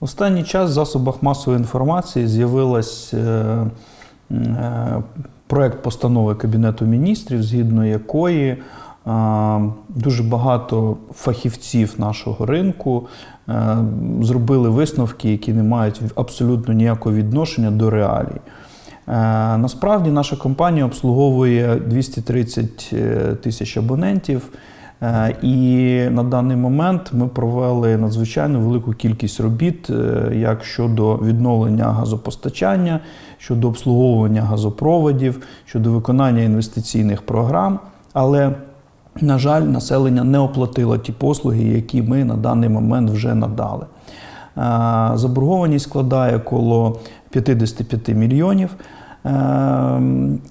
Останній час в засобах масової інформації з'явилась е, е, проект постанови Кабінету міністрів, згідно якої е, дуже багато фахівців нашого ринку зробили висновки, які не мають абсолютно ніякого відношення до реалій. Насправді наша компанія обслуговує 230 е, тисяч абонентів. Е, І на даний момент ми провели надзвичайно велику кількість робіт е, як щодо відновлення газопостачання, щодо обслуговування газопроводів, щодо виконання інвестиційних програм. Але, на жаль, населення не оплатило ті послуги, які ми на даний момент вже надали. Е, Заборгованість складає коло 55 мільйонів. Е,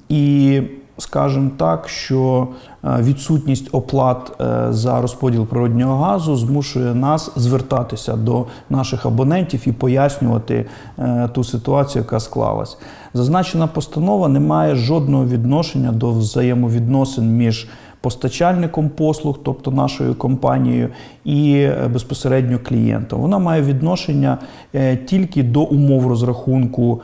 І скажімо так, що е, відсутність оплат е, за розподіл природнього газу змушує нас звертатися до наших абонентів і пояснювати е, ту ситуацію, яка склалась. Зазначена постанова не має жодного відношення до взаємовідносин між постачальником послуг, тобто нашою компанією, і безпосередньо клієнтом. Вона має відношення тільки до умов розрахунку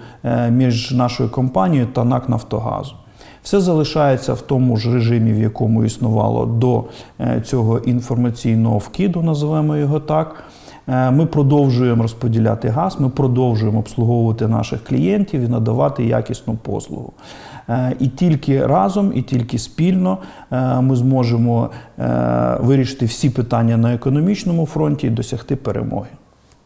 між нашою компанією та НАК Нафтогазу. Все залишається в тому ж режимі, в якому існувало до е, цього інформаційного вкиду, називаємо його так. Е, Ми продовжуємо розподіляти газ, ми продовжуємо обслуговувати наших клієнтів і надавати якісну послугу. Е, І тільки разом, і тільки спільно ми зможемо вирішити всі питання на економічному фронті і досягти перемоги.